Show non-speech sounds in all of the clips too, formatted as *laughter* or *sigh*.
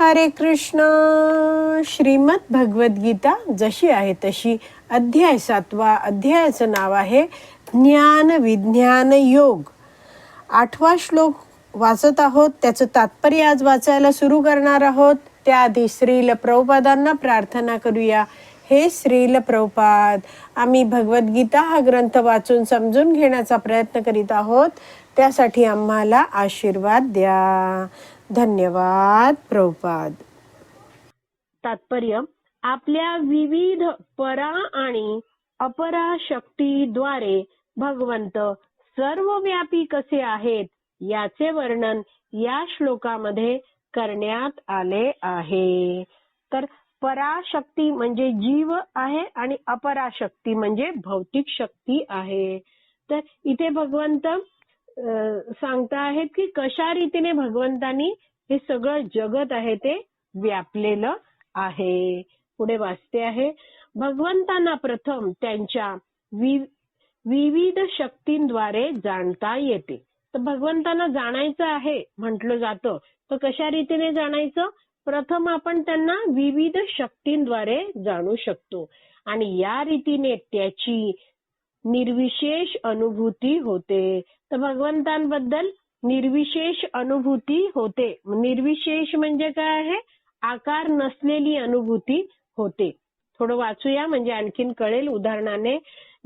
हरे कृष्ण. श्रीमद भगवद्गीता जशी आहे तशी अध्याय सातवा अध्यायाचं नाव आहे ज्ञान विज्ञान योग. आठवा श्लोक वाचत आहोत त्याचं तात्पर्य आज वाचायला सुरू करणार आहोत. त्याआधी श्रील प्रभुपादांना प्रार्थना करूया. हे श्रील प्रभुपाद आम्ही भगवद्गीता हा ग्रंथ वाचून समजून घेण्याचा प्रयत्न करीत आहोत. त्यासाठी आम्हाला आशीर्वाद द्या. धन्यवाद प्रभुपाद. तात्पर्य आपल्या विविध परा आणि अपरा शक्तीद्वारे भगवंत सर्वव्यापी कसे आहेत याचे वर्णन या श्लोकामध्ये करण्यात आले आहे. तर पराशक्ती म्हणजे जीव आहे आणि अपराशक्ती म्हणजे भौतिक शक्ती आहे. तर इथे भगवंत सांगता आहेत की कशा रीतीने भगवंतांनी हे सगळं जगत आहे ते व्यापलेलं आहे. पुढे वाचते आहे भगवंतांना प्रथम त्यांच्या विविध शक्तींद्वारे जाणता येते. तर भगवंतांना जाणायचं आहे म्हटलं जातं. तर कशा रीतीने जाणायचं? प्रथम आपण त्यांना विविध शक्तींद्वारे जाणू शकतो. आणि या रीतीने त्याची निर्विशेष अनुभूती होते. तर भगवंतांबद्दल निर्विशेष अनुभूती होते. निर्विशेष म्हणजे काय आहे? आकार नसलेली अनुभूती होते. थोडं वाचूया म्हणजे आणखीन कळेल उदाहरणाने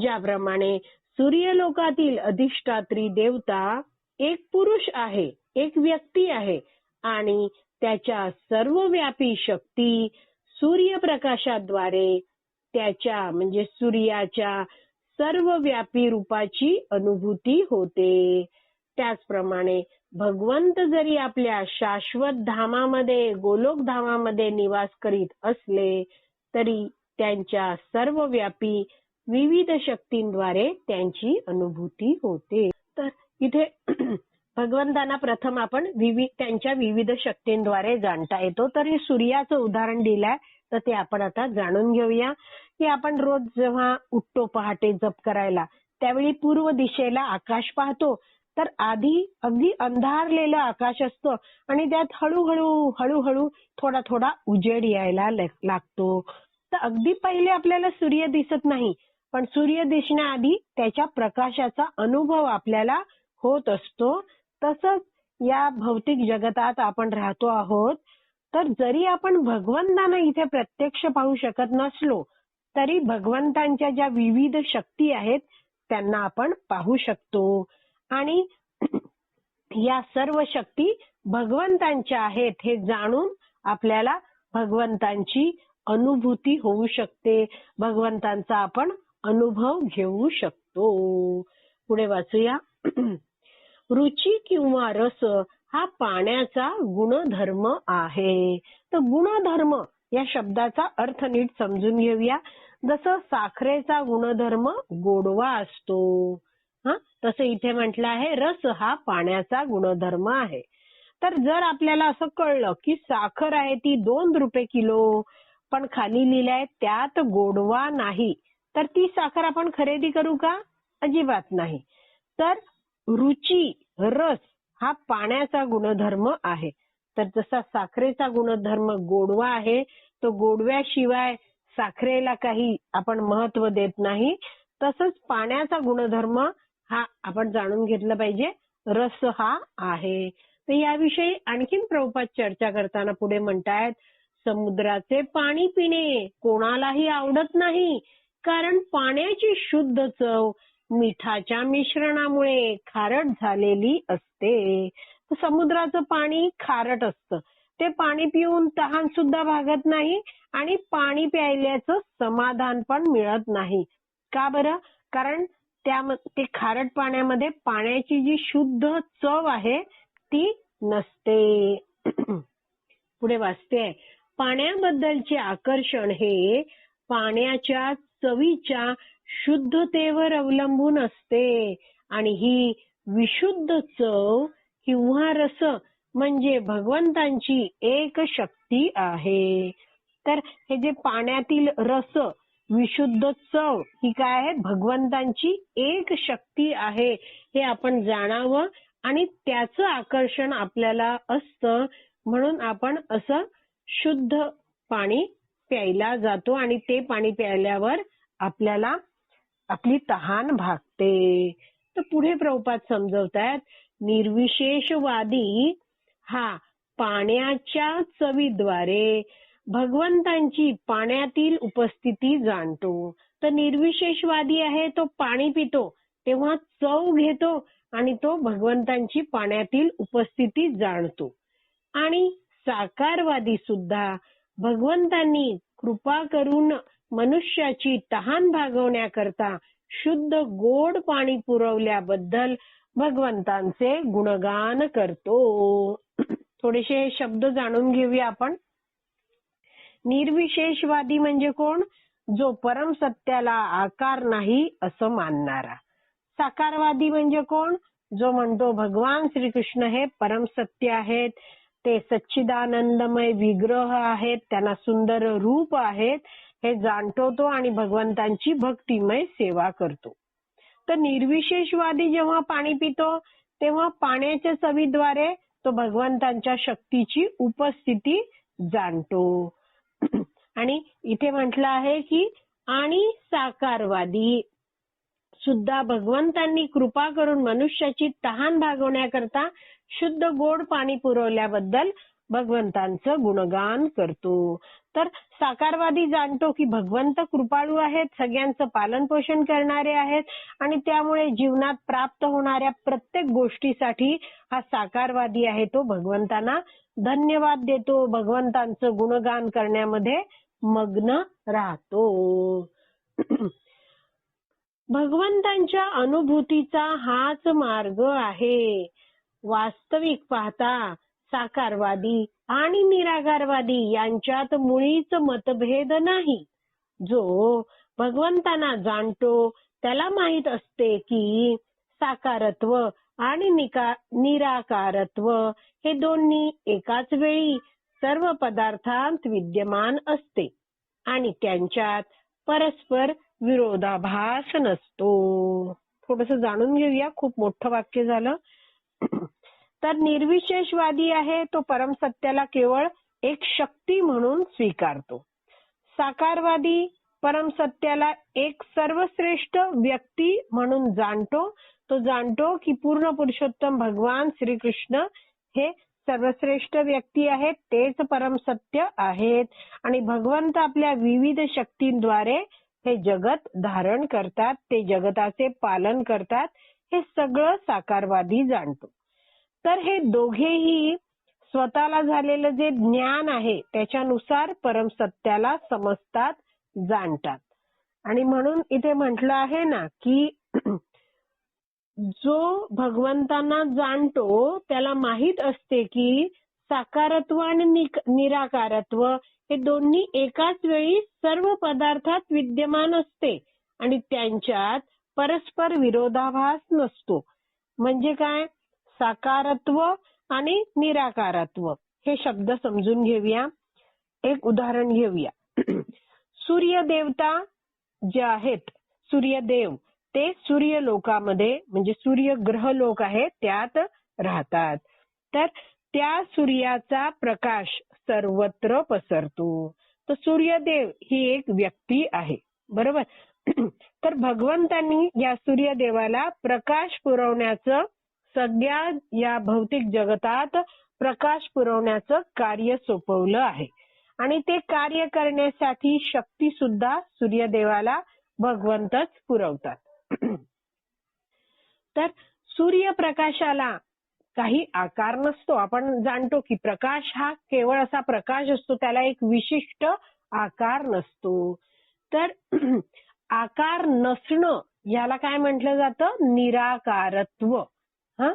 ज्याप्रमाणे सूर्यलोकातील अधिष्ठात्री देवता एक पुरुष आहे एक व्यक्ती आहे आणि त्याच्या सर्वव्यापी शक्ती सूर्यप्रकाशाद्वारे त्याच्या म्हणजे सूर्याच्या सर्वव्यापी रूपाची अनुभूती होते. त्याचप्रमाणे भगवंत जरी आपल्या शाश्वत धामामध्ये गोलोक धामामध्ये निवास करीत असले तरी त्यांच्या सर्वव्यापी विविध शक्तींद्वारे त्यांची अनुभूती होते. तर इथे *clears throat* भगवंतांना प्रथम आपण विविध त्यांच्या विविध शक्तींद्वारे जाणता येतो. तर हे सूर्याचं उदाहरण दिलंय. तर ते आपण आता जाणून घेऊया की आपण रोज जेव्हा उठतो पहाटे जप करायला त्यावेळी पूर्व दिशेला आकाश पाहतो. तर आधी अगदी अंधारलेलं आकाश असतं आणि त्यात हळूहळू हळूहळू थोडा थोडा उजेड यायला लागतो. तर अगदी पहिले आपल्याला सूर्य दिसत नाही पण सूर्य दिसण्याआधी त्याच्या प्रकाशाचा अनुभव आपल्याला होत असतो. तसंच या भौतिक जगतात आपण राहतो आहोत. तर जरी आपण भगवंतांना इथे प्रत्यक्ष पाहू शकत नसलो तरी भगवंतांच्या ज्या विविध शक्ती आहेत त्यांना आपण पाहू शकतो. आणि *clears throat* या सर्व शक्ती भगवंतांच्या आहेत हे जाणून आपल्याला भगवंतांची अनुभूती होऊ शकते. भगवंतांचा आपण अनुभव घेऊ शकतो. पुढे वाचूया. *clears throat* रुची किंवा रस हा पाण्याचा गुणधर्म आहे. तर गुणधर्म या शब्दाचा अर्थ नीट समजून घेऊया. जसं साखरेचा गुणधर्म गोडवा असतो. हा तसं इथे म्हटलं आहे रस हा पाण्याचा गुणधर्म आहे. तर जर आपल्याला असं कळलं की साखर आहे ती दोन रुपये किलो पण खाली लिहिलंय त्यात गोडवा नाही तर ती साखर आपण खरेदी करू का? अजिबात नाही. तर रुची रस हा पाण्याचा गुणधर्म आहे. तर जसा साखरेचा गुणधर्म गोडवा आहे तो गोडव्याशिवाय साखरेला काही आपण महत्त्व देत नाही. तसंच पाण्याचा गुणधर्म हा आपण जाणून घेतलं पाहिजे रस हा आहे. तर याविषयी आणखीन प्रभुपात चर्चा करताना पुढे म्हणतायत समुद्राचे पाणी पिणे कोणालाही आवडत नाही कारण पाण्याची शुद्ध चव मिठाच्या मिश्रणामुळे खारट झालेली असते. समुद्राचं पाणी खारट असतं. ते पाणी पिऊन तहान सुद्धा भागत नाही आणि पाणी प्यायल्याचं समाधान पण मिळत नाही. का बरं? कारण त्या ते खारट पाण्यामध्ये पाण्याची जी शुद्ध चव आहे ती नसते. *clears throat* पुढे वाचते. पाण्याबद्दलचे आकर्षण हे पाण्याच्या चवीच्या शुद्धतेवर अवलंबून असते. आणि ही विशुद्ध चव किंवा रस म्हणजे भगवंतांची एक शक्ती आहे. तर हे जे पाण्यातील रस विशुद्ध चव ही काय आहे? भगवंतांची एक शक्ती आहे. हे आपण जाणावं आणि त्याचं आकर्षण आपल्याला असतं. म्हणून आपण असं शुद्ध पाणी प्यायला जातो आणि ते पाणी प्यायल्यावर आपल्याला आपली तहान भागते. तर पुढे प्रभुपात समजवतायत निर्विशेषवादी हा पाण्याच्या चवीद्वारे भगवंतांची पाण्यातील उपस्थिती जाणतो. तर निर्विशेषवादी आहे तो पाणी पितो तेव्हा चव घेतो आणि तो भगवंतांची पाण्यातील उपस्थिती जाणतो. आणि साकारवादी सुद्धा भगवंतांनी कृपा करून मनुष्याची तहान भागवण्याकरता शुद्ध गोड पाणी पुरवल्याबद्दल भगवंतांचे गुणगान करतो. थोडेसे शब्द जाणून घेऊया आपण. निर्विशेषवादी म्हणजे कोण? जो परम सत्याला आकार नाही असं मानणारा. साकारवादी म्हणजे कोण? जो म्हणतो भगवान श्रीकृष्ण हे परम सत्य आहेत. ते सच्चिदानंदमय विग्रह आहेत. त्यांना सुंदर रूप आहेत. हे जाणतो तो आणि भगवंतांची भक्तिमय सेवा करतो. तर निर्विशेषवादी जेव्हा पाणी पितो तेव्हा पाण्याच्या चवीद्वारे तो भगवंतांच्या शक्तीची उपस्थिती जाणतो. *clears throat* आणि इथे म्हटलं आहे की आणि साकारवादी. सुद्धा भगवंतांनी कृपा करून मनुष्याची तहान भागवण्याकरता शुद्ध गोड पाणी पुरवल्याबद्दल भगवंतांचं गुणगान करतो. तर साकारवादी जाणतो की भगवंत कृपाळू आहेत सगळ्यांचं पालन पोषण करणारे आहेत आणि त्यामुळे जीवनात प्राप्त होणाऱ्या प्रत्येक गोष्टीसाठी हा साकारवादी आहे तो भगवंतांना. धन्यवाद देतो भगवंतांचं गुणगान करण्यामध्ये मग्न राहतो. *clears throat* भगवंतांच्या अनुभूतीचा हाच मार्ग आहे. वास्तविक पाहता साकारवादी आणि निराकारवादी यांच्यात मुळीच मतभेद नाही. जो भगवंतांना जाणतो त्याला माहीत असते की साकारत्व आणि निराकारत्व हे दोन्ही एकाच वेळी सर्व पदार्थांत विद्यमान असते आणि त्यांच्यात परस्पर विरोधाभास नसतो. थोडस जाणून घेऊया. खूप मोठं वाक्य झालं. तर निर्विशेषवादी आहे तो परमसत्याला केवळ एक शक्ती म्हणून स्वीकारतो. साकारवादी परमसत्याला एक सर्वश्रेष्ठ व्यक्ती म्हणून जाणतो. तो जाणतो की पूर्ण पुरुषोत्तम भगवान श्रीकृष्ण हे सर्वश्रेष्ठ व्यक्ती आहेत तेच परमसत्य आहेत आणि भगवंत आपल्या विविध शक्तींद्वारे हे जगत धारण करतात ते जगताचे पालन करतात हे सगळं साकारवादी जाणतो. तर हे दोघेही स्वतःला झालेलं जे ज्ञान आहे त्याच्यानुसार परमसत्याला समजतात जाणतात. आणि म्हणून इथे म्हटलं आहे ना की जो भगवंतांना जाणतो त्याला माहीत असते की साकारत्व आणि निराकारत्व हे दोन्ही एकाच वेळी सर्व पदार्थात विद्यमान असते आणि त्यांच्यात परस्पर विरोधाभास नसतो. म्हणजे काय? साकारत्व आणि निराकारत्व. हे शब्द समजून घेऊया. एक उदाहरण घेऊया. *clears throat* सूर्य देवता जे आहेत सूर्यदेव ते सूर्य लोकामध्ये म्हणजे सूर्य ग्रह लोक आहेत त्यात राहतात. तर त्या सूर्याचा प्रकाश सर्वत्र पसरतो. तर सूर्यदेव ही एक व्यक्ती आहे. बरोबर? *clears throat* तर भगवंतांनी या सूर्यदेवाला प्रकाश पुरवण्याचं सगळ्या या भौतिक जगतात प्रकाश पुरवण्याचं कार्य सोपवलं आहे. आणि ते कार्य करण्यासाठी शक्ती सुद्धा सूर्यदेवाला भगवंतच पुरवतात. *clears throat* तर सूर्यप्रकाशाला काही आकार नसतो. आपण जाणतो की प्रकाश हा केवळ असा प्रकाश असतो त्याला एक विशिष्ट आकार नसतो. तर *clears throat* आकार नसणं याला काय म्हटलं जातं? निराकारत्व. हा?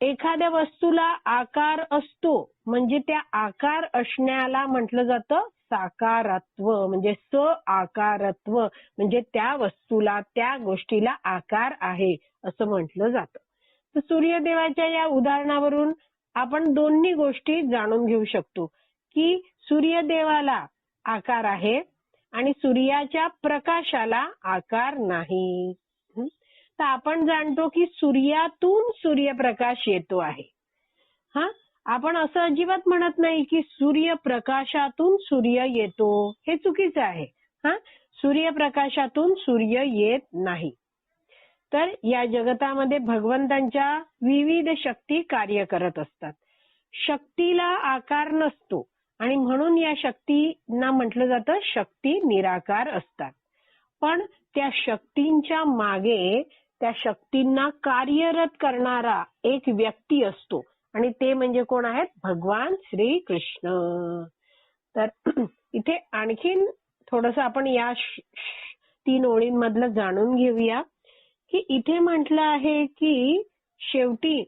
एखाद्या वस्तूला आकार असतो म्हणजे त्या आकार असण्याला म्हटलं जातं साकारत्व म्हणजे स आकारत्व म्हणजे त्या वस्तूला त्या गोष्टीला आकार आहे असं म्हटलं जातं. तर सूर्यदेवाच्या या उदाहरणावरून आपण दोन्ही गोष्टी जाणून घेऊ शकतो की सूर्यदेवाला आकार आहे आणि सूर्याच्या प्रकाशाला आकार नाही. तर आपण जाणतो की सूर्यातून सूर्यप्रकाश येतो आहे. हा? आपण असं अजिबात म्हणत नाही की सूर्यप्रकाशातून सूर्य येतो. हे चुकीचं आहे. हा? सूर्यप्रकाशातून सूर्य येत नाही. तर या जगतामध्ये भगवंतांच्या विविध शक्ती कार्य करत असतात. शक्तीला आकार नसतो. आणि म्हणून या शक्तींना म्हटलं जातं शक्ती निराकार असतात. पण त्या शक्तींच्या मागे त्या शक्तींना कार्यरत करणारा एक व्यक्ती असतो. आणि ते म्हणजे कोण आहेत? भगवान श्री कृष्ण तर *clears throat* इथे आणखीन थोडस आपण या तीन ओळींमधलं जाणून घेऊया. की इथे म्हटलं आहे की शेवटी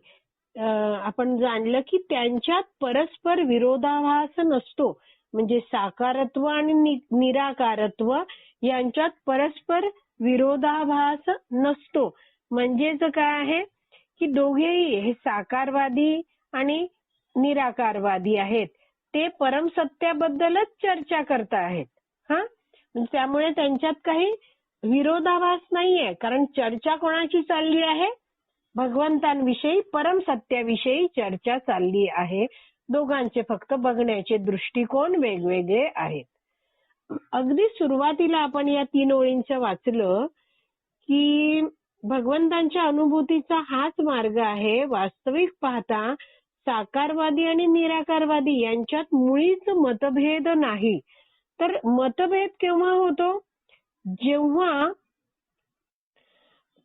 आपण जाणलं की त्यांच्यात परस्पर विरोधाभास नसतो. म्हणजे साकारत्व आणि निराकारत्व यांच्यात परस्पर विरोधाभास नसतो. म्हणजेच काय आहे? की दोघेही हे साकारवादी आणि निराकारवादी आहेत. ते परमसत्याबद्दलच चर्चा करत आहेत. हा? त्यामुळे त्यांच्यात काही विरोधाभास नाहीये. कारण चर्चा कोणाची चालली आहे? भगवंतांविषयी परमसत्याविषयी चर्चा चालली आहे. दोघांचे फक्त बघण्याचे दृष्टिकोन वेगवेगळे आहेत. अगदी सुरुवातीला आपण या तीन ओळींचं वाचलं की भगवंतांच्या अनुभूतीचा हाच मार्ग आहे. वास्तविक पाहता साकारवादी आणि निराकारवादी यांच्यात मुळीच मतभेद नाही. तर मतभेद केव्हा होतो? जेव्हा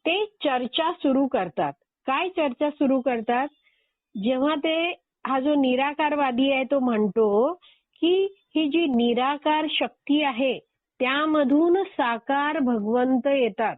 ते चर्चा सुरू करतात. काय चर्चा सुरू करतात? जेव्हा ते हा जो निराकारवादी आहे तो म्हणतो की ही जी निराकार शक्ती आहे त्यामधून साकार भगवंत येतात.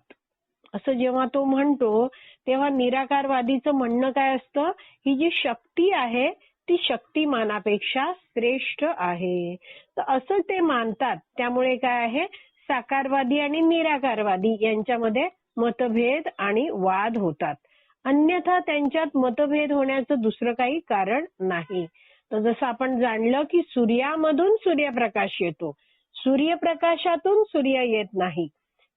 असं जेव्हा तो म्हणतो तेव्हा निराकारवादीचं म्हणणं काय असतं? ही जी शक्ती आहे ती शक्तिमानापेक्षा श्रेष्ठ आहे. तर असं ते मानतात. त्यामुळे काय आहे? साकारवादी आणि निराकारवादी यांच्यामध्ये मतभेद आणि वाद होतात. अन्यथा त्यांच्यात मतभेद होण्याचं दुसरं काही कारण नाही. तर जसं आपण जाणलं की सूर्यामधून सूर्यप्रकाश येतो सूर्यप्रकाशातून सूर्य येत नाही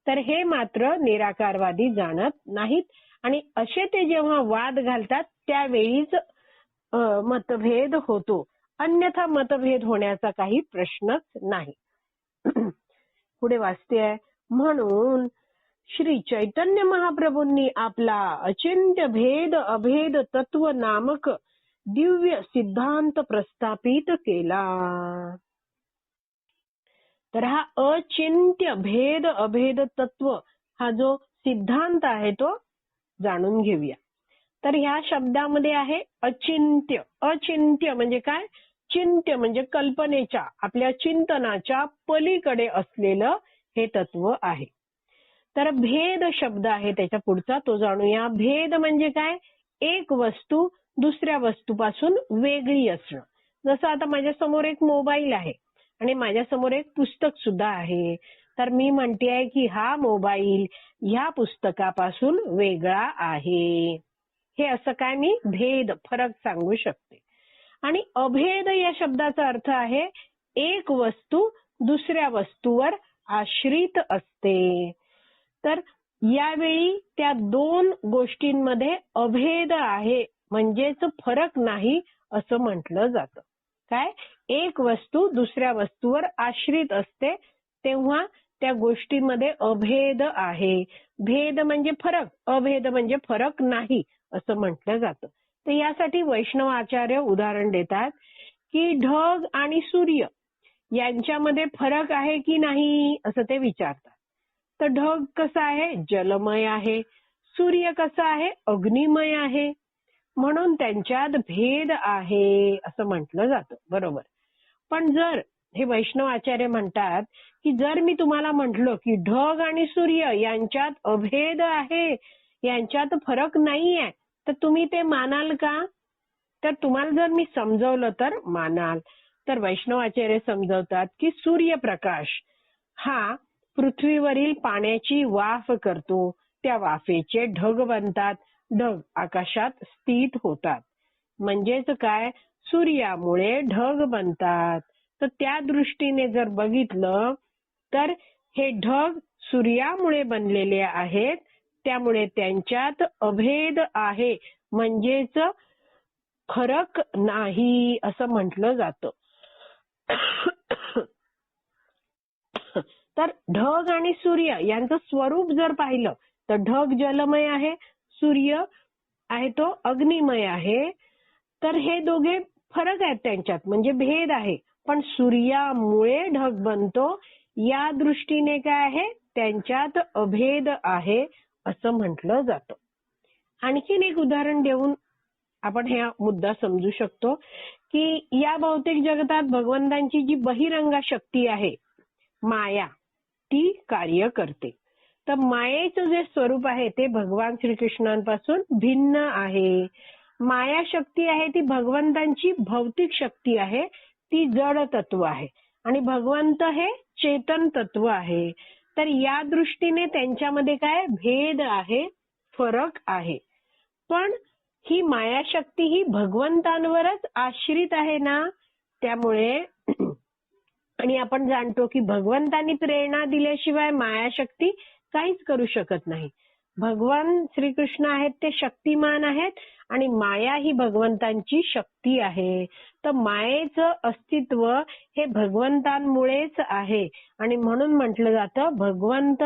तर हे मात्र निराकारवादी जाणत नाहीत. आणि असे ते जेव्हा वाद घालतात त्यावेळीच मतभेद होतो. अन्यथा मतभेद होण्याचा काही प्रश्नच नाही. *clears throat* पुढे वाचते म्हणून श्री चैतन्य महाप्रभूंनी आपला अचिंत्य भेद अभेद तत्व नामक दिव्य सिद्धांत प्रस्थापित केला. तर हा अचिंत्य भेद अभेद तत्व हा जो सिद्धांत आहे तो जाणून घेऊया. तर ह्या शब्दामध्ये आहे अचिंत्य. अचिंत्य म्हणजे काय? चिंत्य म्हणजे कल्पनेच्या आपल्या चिंतनाच्या पलीकडे असलेलं हे तत्व आहे. तर भेद शब्द आहे त्याच्या पुढचा तो जाणूया. भेद म्हणजे काय? एक वस्तू दुसऱ्या वस्तूपासून वेगळी असणं. जसं आता माझ्यासमोर एक मोबाईल आहे आणि माझ्यासमोर एक पुस्तक सुद्धा आहे. तर मी म्हणते आहे की हा मोबाईल ह्या पुस्तकापासून वेगळा आहे. हे असं काय मी भेद फरक सांगू शकते. आणि अभेद या शब्दाचा अर्थ आहे एक वस्तू दुसऱ्या वस्तूवर आश्रित असते. तर यावेळी त्या दोन गोष्टींमध्ये अभेद आहे म्हणजेच फरक नाही असं म्हटलं जातं. काय? एक वस्तू दुसऱ्या वस्तूवर आश्रित असते तेव्हा त्या गोष्टीमध्ये अभेद आहे. भेद म्हणजे फरक अभेद म्हणजे फरक नाही असं म्हटलं जातं. तर यासाठी वैष्णव आचार्य उदाहरण देतात की ढग आणि सूर्य यांच्यामध्ये फरक आहे की नाही असं ते विचारतात. तर ढग कसा आहे? जलमय आहे. सूर्य कसं आहे? अग्निमय आहे. म्हणून त्यांच्यात भेद आहे असं म्हटलं जातं. बरोबर. पण जर हे वैष्णव आचार्य म्हणतात की जर मी तुम्हाला म्हटलं की ढग आणि सूर्य यांच्यात अभेद आहे यांच्यात फरक नाहीये तर तुम्ही ते मानाल का? तर तुम्हाला जर मी समजवलं तर मानाल. तर वैष्णव आचार्य समजवतात की सूर्यप्रकाश हा पृथ्वीवरील पाण्याची वाफ करतो. त्या वाफेचे ढग बनतात. ढग आकाशात स्थित होतात. म्हणजेच काय? सूर्यामुळे ढग बनतात. तर त्या दृष्टीने जर बघितलं तर हे ढग सूर्यामुळे बनलेले आहेत. त्यामुळे त्यांच्यात अभेद आहे. म्हणजेच फरक नाही असं म्हटलं जातं. तर ढग आणि सूर्य यांचं स्वरूप जर पाहिलं तर ढग जलमय आहे सूर्य आहे तो अग्निमय आहे. तर हे दोघे फरक आहेत त्यांच्यात म्हणजे भेद आहे. पण सूर्यामुळे ढग बनतो या दृष्टीने काय आहे? त्यांच्यात अभेद आहे असं म्हटलं जातं. आणखीन एक उदाहरण देऊन आपण हा मुद्दा समजू शकतो की या भौतिक जगतात भगवंतांची जी बहिरंगा शक्ती आहे माया ती कार्य करते. तर मायेचं जे स्वरूप आहे ते भगवान श्रीकृष्णांपासून भिन्न आहे. माया शक्ती आहे ती भगवंतांची भौतिक शक्ती आहे ती जड तत्व आहे. आणि भगवंत हे चेतन तत्व आहे. तर या दृष्टीने त्यांच्यामध्ये काय भेद आहे फरक आहे. पण ही मायाशक्ती ही भगवंतांवरच आश्रित आहे ना? त्यामुळे *clears throat* आणि आपण जाणतो की भगवंतांनी प्रेरणा दिल्याशिवाय मायाशक्ती काहीच करू शकत नाही. भगवान श्रीकृष्ण आहेत ते शक्तिमान आहेत आणि माया ही भगवंतांची शक्ती आहे. तर मायेचं अस्तित्व हे भगवंतांमुळेच आहे. आणि म्हणून म्हटलं जातं भगवंत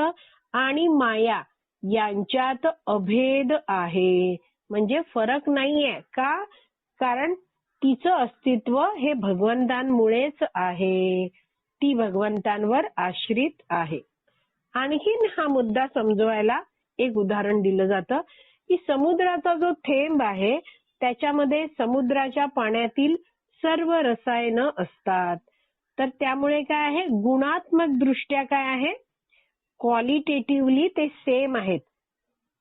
आणि माया यांच्यात अभेद आहे. म्हणजे फरक नाहीये. का? कारण तिचं अस्तित्व हे भगवंतांमुळेच आहे. ती भगवंतांवर आश्रित आहे. आणखीन हा मुद्दा समजवायला एक उदाहरण दिलं जातं की समुद्राचा जो थेंब आहे त्याच्यामध्ये समुद्राच्या पाण्यातील सर्व रसायनं असतात. तर त्यामुळे काय आहे? गुणात्मक दृष्ट्या काय आहे? क्वालिटेटिव्हली ते सेम आहेत.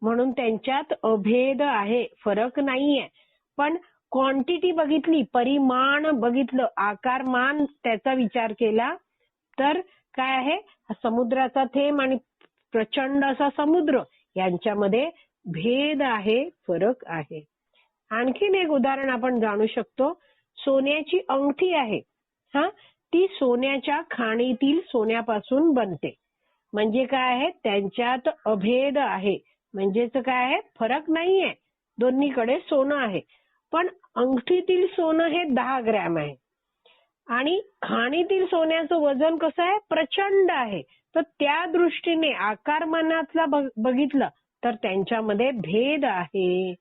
म्हणून त्यांच्यात अभेद आहे फरक नाहीये. पण क्वांटिटी बघितली परिमाण बघितलं आकारमान त्याचा विचार केला तर काय आहे? समुद्राचा थेंब आणि प्रचंड असा समुद्र यांच्यामध्ये भेद आहे फरक आहे. आणखीन एक उदाहरण आपण जाणू शकतो. सोन्याची अंगठी आहे. हा? ती सोन्याच्या खाणीतील सोन्यापासून बनते. म्हणजे काय आहे? त्यांच्यात अभेद आहे. म्हणजेच काय आहे? फरक नाहीये. दोन्हीकडे सोनं आहे. पण अंगठीतील सोनं हे दहा ग्रॅम आहे. आणि खाणीतील सोन्याचं वजन कसं आहे? प्रचंड आहे. तर त्या दृष्टीने आकारमानातला बघितलं तर त्यांच्यामध्ये भेद आहे.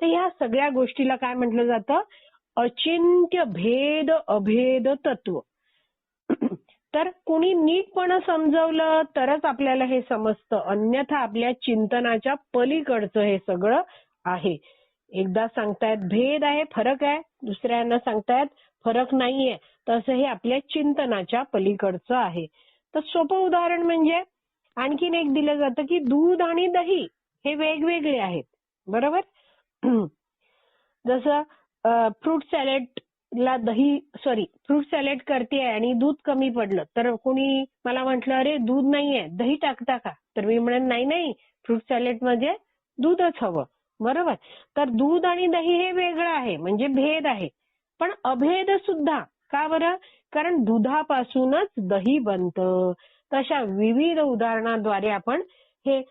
तर ह्या सगळ्या गोष्टीला काय म्हटलं जातं? अचिंत्य भेद अभेद तत्व. *clears throat* तर कुणी नीटपणे समजवलं तरच आपल्याला हे समजतं. अन्यथा आपल्या चिंतनाच्या पलीकडचं हे सगळं आहे. एकदा सांगतायत भेद आहे फरक आहे. दुसऱ्यांना सांगतायत फरक नाहीये. तसं हे आपल्या चिंतनाच्या पलीकडचं आहे. तर सोपं उदाहरण म्हणजे आणखीन एक दिलं जातं की दूध आणि दही हे वेगवेगळे आहेत. बरोबर? *clears throat* जसं फ्रूट सॅलेड ला दही सॉरी फ्रूट सॅलेड करते आणि दूध कमी पडलं तर कोणी मला म्हटलं अरे दूध नाहीये दही टाकता का? तर मी म्हणेन नाही नाही फ्रूट सॅलेडमध्ये दूधच हवं. बरोबर? तर दूध आणि दही हे वेगळं आहे म्हणजे भेद आहे. पण अभेद सुद्धा. का बरं? कारण दुधापासूनच दही बनतं. तशा विविध उदाहरणाद्वारे आपण हे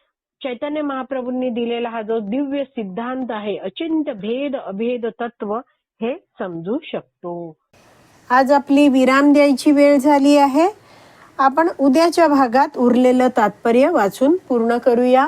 चैतन्य महाप्रभूंनी दिलेला हा जो दिव्य सिद्धांत आहे अचिंत भेद अभेद तत्व हे समजू शकतो. आज आपली विराम द्यायची वेळ झाली आहे. आपण उद्याच्या भागात उरलेलं तात्पर्य वाचून पूर्ण करूया.